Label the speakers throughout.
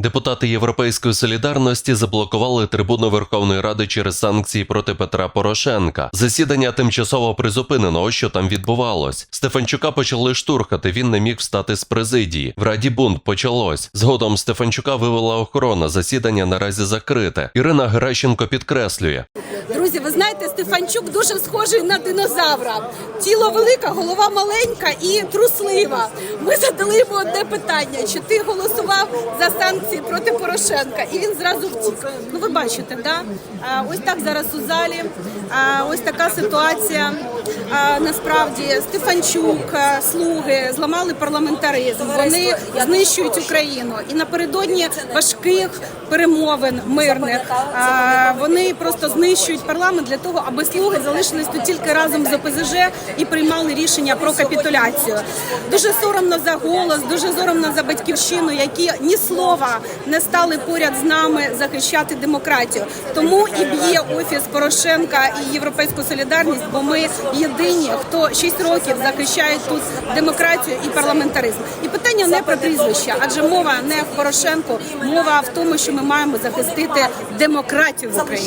Speaker 1: Депутати Європейської солідарності заблокували трибуну Верховної Ради через санкції проти Петра Порошенка. Засідання тимчасово призупинено. Ось що там відбувалось. Стефанчука почали штурхати. Він не міг встати з президії. В Раді бунт почалось. Згодом Стефанчука вивела охорона. Засідання наразі закрите. Ірина Геращенко підкреслює.
Speaker 2: Друзі, ви знаєте, Стефанчук дуже схожий на динозавра. Тіло велике, голова маленька і труслива. Ми задали йому одне питання: чи ти голосував за санкції проти Порошенка? І він зразу втік. Ну ви бачите, да? Ось так зараз у залі. Ось така ситуація. Насправді Стефанчук, слуги зламали парламентаризм. Вони знищують Україну. І напередодні важких перемовин мирних вони просто знищують парламент для того, аби слуги залишились тут тільки разом з ОПЗЖ і приймали рішення про капітуляцію. Дуже соромно за голос, дуже соромно за батьківщину, які ні слова не стали поряд з нами захищати демократію. Тому і б'є офіс Порошенка і Європейську солідарність, бо ми єдині, хто 6 років захищає тут демократію і парламентаризм. І питання не про прізвища, адже мова не в Порошенку, мова в тому, що ми маємо захистити демократію в Україні.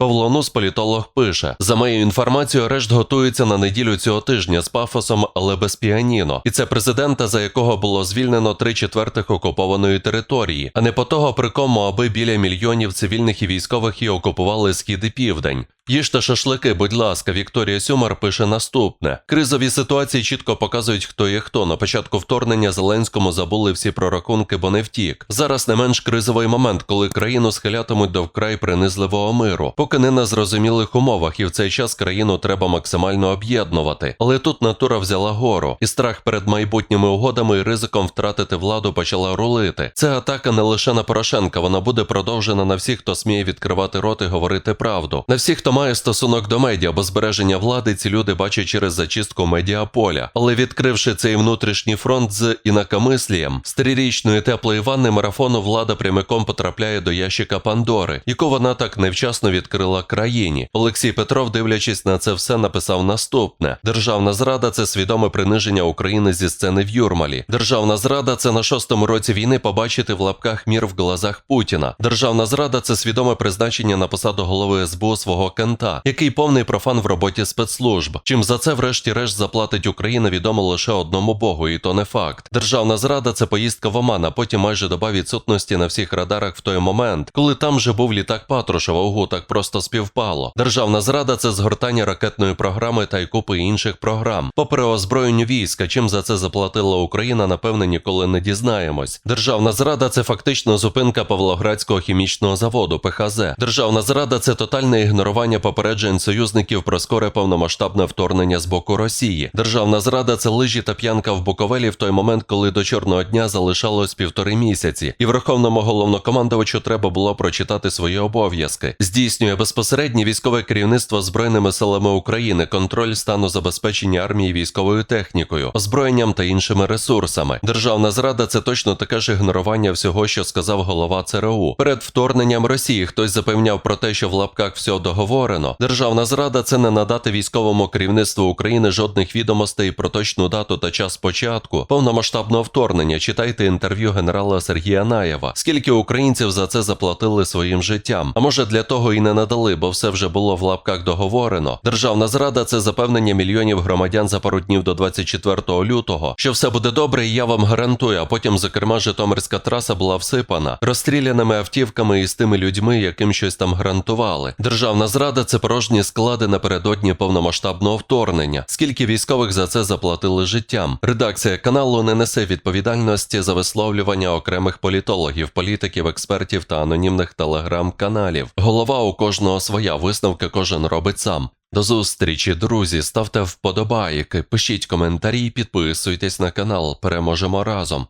Speaker 1: Павло Нус, політолог, пише: за моєю інформацією, арешт готується на неділю цього тижня з пафосом, але без піаніно. І це президента, за якого було звільнено три четвертих окупованої території, а не по того, при кому аби біля мільйонів цивільних і військових і окупували схід і південь. Їжте шашлики, будь ласка, Вікторія Сюмар пише наступне: кризові ситуації чітко показують, хто є хто. На початку вторгнення Зеленському забули всі прорахунки, бо не втік. Зараз не менш кризовий момент, коли країну схилятимуть до вкрай принизливого миру, поки не на зрозумілих умовах, і в цей час країну треба максимально об'єднувати. Але тут натура взяла гору, і страх перед майбутніми угодами і ризиком втратити владу почала рулити. Це атака не лише на Порошенка, вона буде продовжена на всіх, хто сміє відкривати рот і говорити правду. На всіх, хто має стосунок до медіа, бо збереження влади ці люди бачать через зачистку медіаполя. Але відкривши цей внутрішній фронт з інакомислієм, з трирічної теплої ванни марафону влада прямиком потрапляє до ящика Пандори, яку вона так невчасно відкрила країні. Олексій Петров, дивлячись на це все, написав наступне: Державна зрада це свідоме приниження України зі сцени в Юрмалі. Державна зрада це на шостому році війни побачити в лапках мір в глазах Путіна. Державна зрада це свідоме призначення на посаду голови СБУ свого кента, який повний профан в роботі спецслужб. Чим за це, врешті-решт, заплатить Україна, відомо лише одному богу, і то не факт. Державна зрада це поїздка в Оман, а потім майже доба відсутності на всіх радарах в той момент, коли там же був літак Патрушева. Ого, так просто співпало. Державна зрада це згортання ракетної програми та й купи інших програм. По переозброєнню війська, чим за це заплатила Україна, напевне, ніколи не дізнаємось. Державна зрада це фактично зупинка Павлоградського хімічного заводу ПХЗ. Державна зрада це тотальне ігнорування попереджень союзників про скоре повномасштабне вторгнення з боку Росії. Державна зрада це лижі та п'янка в Буковелі в той момент, коли до чорного дня залишалось півтори місяці, і верховному головнокомандувачу треба було прочитати свої обов'язки. Здійснює безпосереднє військове керівництво збройними силами України, контроль стану забезпечення армії військовою технікою, озброєнням та іншими ресурсами. Державна зрада це точно таке ж ігнорування всього, що сказав голова ЦРУ. Перед вторгненням Росії хтось запевняв про те, що в лапках все договорено. Державна зрада це не надати військовому керівництву України жодних відомостей про точну дату та час початку повномасштабного вторгнення. Читайте інтерв'ю генерала Сергія Наєва. Скільки українців за це заплатили своїм життям? А може для того і не надали, бо все вже було в лапках договорено. Державна зрада це запевнення мільйонів громадян за пару днів до 24 лютого, що все буде добре, і я вам гарантую. А потім, зокрема, Житомирська траса була всипана розстріляними автівками і з тими людьми, яким щось там гарантували. Державна зрада це порожні склади напередодні повномасштабного вторгнення. Скільки військових за це заплатили життям? Редакція каналу не несе відповідальності за висловлювання окремих політологів, політиків, експертів та анонімних телеграм-каналів. Голова у кожного своя висновки кожен робить сам. До зустрічі, друзі. Ставте вподобайки, пишіть коментарі, підписуйтесь на канал. Переможемо разом.